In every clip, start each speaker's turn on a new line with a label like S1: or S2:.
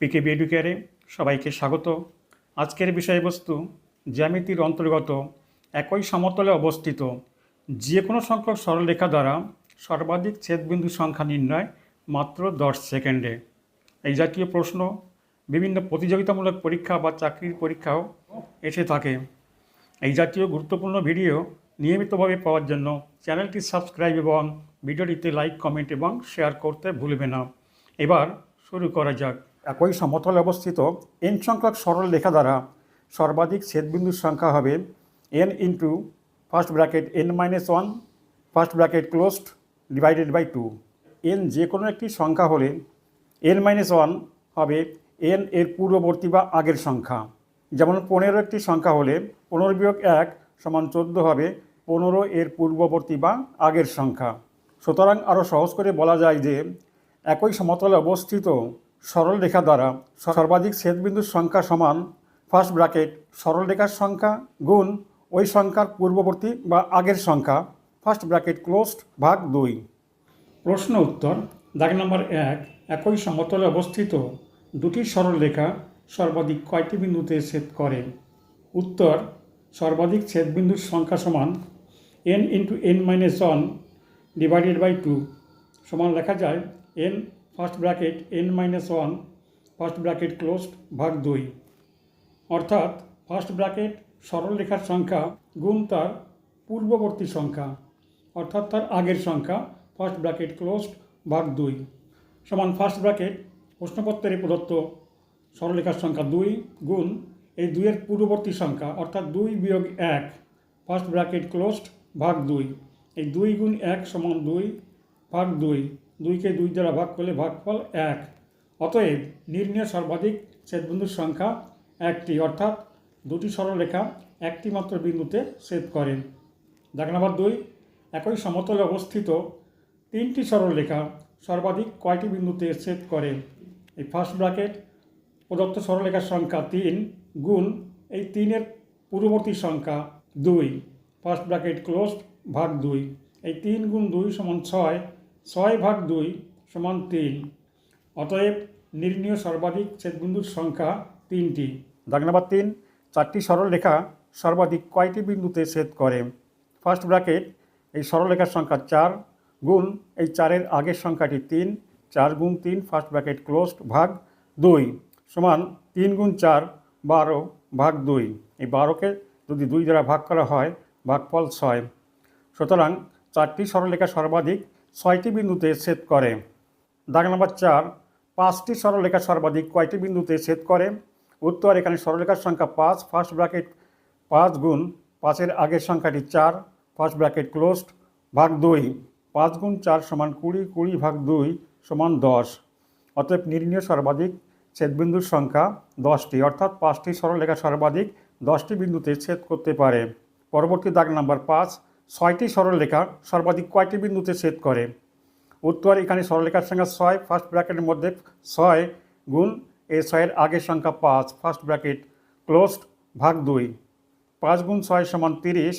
S1: PKb এডুকেয়ারে সবাইকে স্বাগত। আজকের বিষয়বস্তু, জ্যামিতির অন্তর্গত একই সমতলে অবস্থিত যে কোনো সংখ্যক সরলরেখা দ্বারা সর্বাধিক ছেদবিন্দু সংখ্যা নির্ণয় মাত্র দশ সেকেন্ডে। এই জাতীয় প্রশ্ন বিভিন্ন প্রতিযোগিতামূলক পরীক্ষা বা চাকরির পরীক্ষাও এসে থাকে। এই জাতীয় গুরুত্বপূর্ণ ভিডিও নিয়মিতভাবে পাওয়ার জন্য চ্যানেলটি সাবস্ক্রাইব এবং ভিডিওটিতে লাইক, কমেন্ট এবং শেয়ার করতে ভুলবে না। এবার শুরু করা যাক। একই সমতলে অবস্থিত এন সংখ্যক সরল রেখা দ্বারা সর্বাধিক ছেদবিন্দুর সংখ্যা হবে N into first bracket N minus one first bracket closed divided by two N যে কোনো একটি সংখ্যা হলে এন মাইনাস ওয়ান হবে এন এর পূর্ববর্তী বা আগের সংখ্যা। যেমন পনেরো একটি সংখ্যা হলে পনেরো বিয়োগ এক সমান চোদ্দ হবে পনেরো এর পূর্ববর্তী বা আগের সংখ্যা। সুতরাং আরও সহজ করে বলা যায় যে একই সমতলে অবস্থিত সরল রেখা দ্বারা সর্বাধিক ছেদবিন্দুর সংখ্যা সমান ফার্স্ট ব্র্যাকেট সরল রেখার সংখ্যা গুণ ওই সংখ্যার পূর্ববর্তী বা আগের সংখ্যা ফার্স্ট ব্র্যাকেট ক্লোজড ভাগ দুই। প্রশ্ন উত্তর, দাগ নম্বর এক, একই সমতলে অবস্থিত দুটি সরলরেখা সর্বাধিক কয়টি বিন্দুতে ছেদ করে? উত্তর, সর্বাধিক ছেদবিন্দুর সংখ্যা সমান N into N minus one divided by two সমান লেখা যায় N first bracket N minus one, first bracket closed ভাগ দুই। অর্থাৎ ফার্স্ট ব্র্যাকেট সরলরেখার সংখ্যা গুণ তার পূর্ববর্তী সংখ্যা, অর্থাৎ তার আগের সংখ্যা, ফার্স্ট ব্র্যাকেট ক্লোজড ভাগ দুই। সমান ফার্স্ট ব্র্যাকেট প্রশ্নপত্রে প্রদত্ত সরলরেখার সংখ্যা দুই গুণ এই দুইয়ের পূর্ববর্তী সংখ্যা, অর্থাৎ দুই বিয়োগ এক, ফার্স্ট ব্র্যাকেট ক্লোজড ভাগ দুই। এই দুই গুণ এক সমান দুই ভাগ দুই। দুইকে দুই দ্বারা ভাগ করলে ভাগফল এক। অতএব নির্ণয় সর্বাধিক ছেদবিন্দুর সংখ্যা একটি, অর্থাৎ দুটি সরলরেখা একটি মাত্র বিন্দুতে ছেদ করে। দাগ নম্বর দুই, একই সমতলে অবস্থিত তিনটি সরলরেখা সর্বাধিক কয়টি বিন্দুতে ছেদ করে? এই ফার্স্ট ব্র্যাকেট প্রদত্ত সরলরেখার সংখ্যা তিন গুণ এই তিনের পূর্ববর্তী সংখ্যা দুই। ফার্স্ট ব্র্যাকেট ক্লোজ ভাগ দুই। এই তিন গুণ দুই সমান ছয় ছয় ভাগ দুই সমান তিন। অতএব নির্ণীয় সর্বাধিক ছেদবিন্দুর সংখ্যা তিনটি। দাগ নম্বর তিন, চারটি সরলরেখা সর্বাধিক কয়টি বিন্দুতে ছেদ করে? ফার্স্ট ব্র্যাকেট এই সরলরেখার সংখ্যা চার গুণ এই চারের আগের সংখ্যাটি তিন, চার গুণ তিন ফার্স্ট ব্র্যাকেট ক্লোজড ভাগ দুই সমান তিন গুণ চার, বারো, ভাগ দুই। এই বারোকে যদি দুই দ্বারা ভাগ করা হয়, ভাগফল ছয়। সুতরাং চারটি সরলরেখা সর্বাধিক ছয়টি বিন্দুতে ছেদ করে। দাগ নম্বর চার, পাঁচটি সরলরেখা সর্বাধিক কয়টি বিন্দুতে ছেদ করে? উত্তর, এখানে সরলরেখার সংখ্যা পাঁচ ফার্স্ট ব্র্যাকেট পাঁচ গুণ পাঁচের আগের সংখ্যাটি চার ফার্স্ট ব্র্যাকেট ক্লোজড ভাগ দুই, পাঁচ গুণ চার সমান কুড়ি কুড়ি ভাগ দুই সমান দশ। অতএব নির্ণীয় সর্বাধিক ছেদবিন্দুর সংখ্যা দশটি, অর্থাৎ পাঁচটি সরলরেখা সর্বাধিক দশটি বিন্দুতে ছেদ করতে পারে। পরবর্তী দাগ নাম্বার পাঁচ ছয়টি সরলরেখা সর্বাধিক কয়টি বিন্দুতে ছেদ করে? উত্তর, এখানে সরলরেখার সংখ্যা ছয় ফার্স্ট ব্র্যাকেটের মধ্যে ছয় গুণ এই ছয়ের আগের সংখ্যা পাঁচ ফার্স্ট ব্র্যাকেট ক্লোজড ভাগ দুই। পাঁচ গুণ ছয় সমান তিরিশ,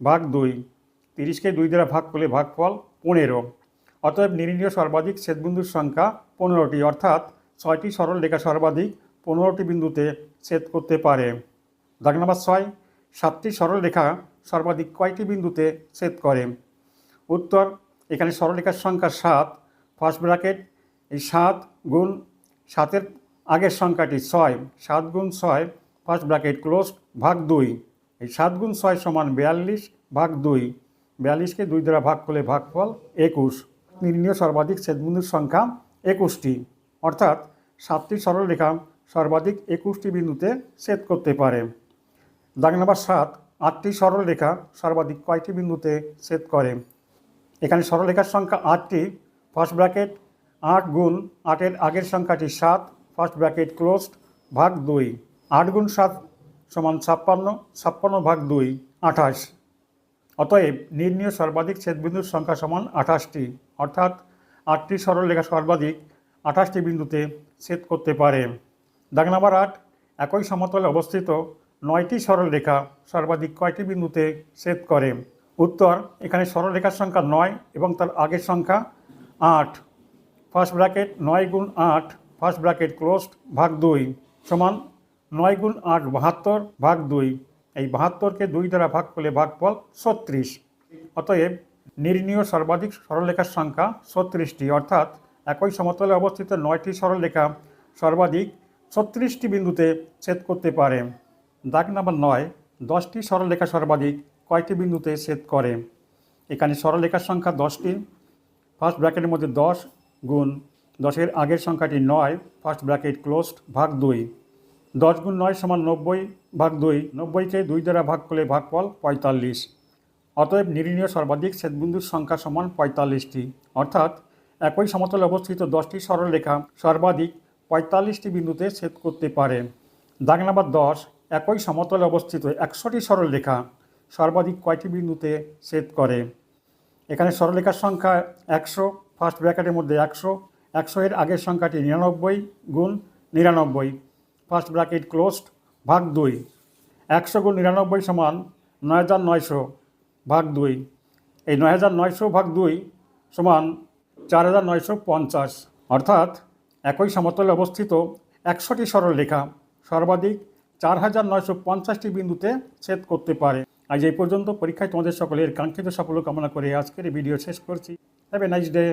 S1: ভাগ দুই। তিরিশকে দুই দ্বারা ভাগ করলে ভাগফল পনেরো। অতএব নির্ণীয় সর্বাধিক ছেদবিন্দুর সংখ্যা পনেরোটি, অর্থাৎ ছয়টি সরল রেখা সর্বাধিক পনেরোটি বিন্দুতে ছেদ করতে পারে। দাগ নম্বর ছয়, সাতটি সরল রেখা সর্বাধিক কয়টি বিন্দুতে ছেদ করে? উত্তর, এখানে সরলরেখার সংখ্যা সাত ফার্স্ট ব্র্যাকেট এই সাত গুণ সাতের আগের সংখ্যাটি ছয়, সাত গুণ ছয় ফার্স্ট ব্র্যাকেট ক্লোজ ভাগ দুই। এই সাত গুণ ছয় সমান বিয়াল্লিশ, ভাগ দুই। বিয়াল্লিশকে দুই দ্বারা ভাগ করলে ভাগফল একুশ। নির্ণীয় সর্বাধিক ছেদবিন্দুর সংখ্যা একুশটি। অর্থাৎ সাতটি সরলরেখা সর্বাধিক একুশটি বিন্দুতে ছেদ করতে পারে। দাগ নম্বর সাত আটটি সরলরেখা সর্বাধিক কয়টি বিন্দুতে ছেদ করে? এখানে সরলরেখার সংখ্যা আটটি ফার্স্ট ব্র্যাকেট আট গুণ আটের আগের সংখ্যাটি সাত ফার্স্ট ব্র্যাকেট ক্লোজড ভাগ দুই। আট গুণ সাত সমান ছাপ্পান্ন ছাপ্পান্ন ভাগ দুই, আঠাশ। অতএব নির্ণীয় সর্বাধিক ছেদবিন্দুর সংখ্যা সমান আঠাশটি, অর্থাৎ আটটি সরলরেখা সর্বাধিক আঠাশটি বিন্দুতে ছেদ করতে পারে। দাগ নাম্বার আট, একই সমতলে অবস্থিত নয়টি সরলরেখা সর্বাধিক কয়টি বিন্দুতে ছেদ করে? উত্তর, এখানে সরলরেখার সংখ্যা নয় এবং তার আগের সংখ্যা আট। ফার্স্ট ব্র্যাকেট নয় গুণ আট, ফার্স্ট ব্র্যাকেট ক্লোজড, ভাগ দুই, সমান নয় গুণ আট, বাহাত্তর, ভাগ দুই। এই বাহাত্তরকে দুই দ্বারা ভাগ করলে ভাগফল ছত্রিশ। অতএব নির্ণীয় সর্বাধিক সরলরেখার সংখ্যা ছত্রিশটি। অর্থাৎ একই সমতলে অবস্থিত নয়টি সরলরেখা সর্বাধিক ছত্রিশটি বিন্দুতে ছেদ করতে পারে। দাগ নাম্বার নয়, দশটি সরলরেখা সর্বাধিক কয়টি বিন্দুতে ছেদ করে? এখানে সরলরেখার সংখ্যা দশটি ফার্স্ট ব্র্যাকেটের মধ্যে দশ গুণ, দশের আগের সংখ্যাটি নয় ফার্স্ট ব্র্যাকেট ক্লোজড ভাগ দুই। দশ গুণ নয় সমান নব্বই ভাগ দুই, নব্বইকে দুই দ্বারা ভাগ করলে ভাগফল পঁয়তাল্লিশ। অতএব নির্ণীয় সর্বাধিক ছেদবিন্দুর সংখ্যা সমান পঁয়তাল্লিশটি। অর্থাৎ একই সমতলে অবস্থিত দশটি সরলরেখা সর্বাধিক পঁয়তাল্লিশটি বিন্দুতে ছেদ করতে পারে। দাগ নাম্বার দশ একই সমতলে অবস্থিত একশোটি সরলরেখা সর্বাধিক কয়টি বিন্দুতে ছেদ করে? এখানে সরলরেখার সংখ্যা একশো ফার্স্ট ব্র্যাকেটের মধ্যে একশো একশো এর আগের সংখ্যাটি নিরানব্বই গুণ নিরানব্বই ফার্স্ট ব্র্যাকেট ক্লোজড ভাগ দুই, একশো গুণ নিরানব্বই সমান নয় হাজার নয়শো, ভাগ দুই, এই নয় হাজার নয়শো ভাগ দুই সমান চার হাজার নয়শো পঞ্চাশ, অর্থাৎ একই সমতলে অবস্থিত একশোটি সরলরেখা সর্বাধিক চার হাজার নয়শো পঞ্চাশটি বিন্দুতে ছেদ করতে পারে। আজ এই পর্যন্ত পরীক্ষায় তোমাদের সকলের কাঙ্ক্ষিত সাফল্য কামনা করে আজকের ভিডিও শেষ করছি। Have a nice day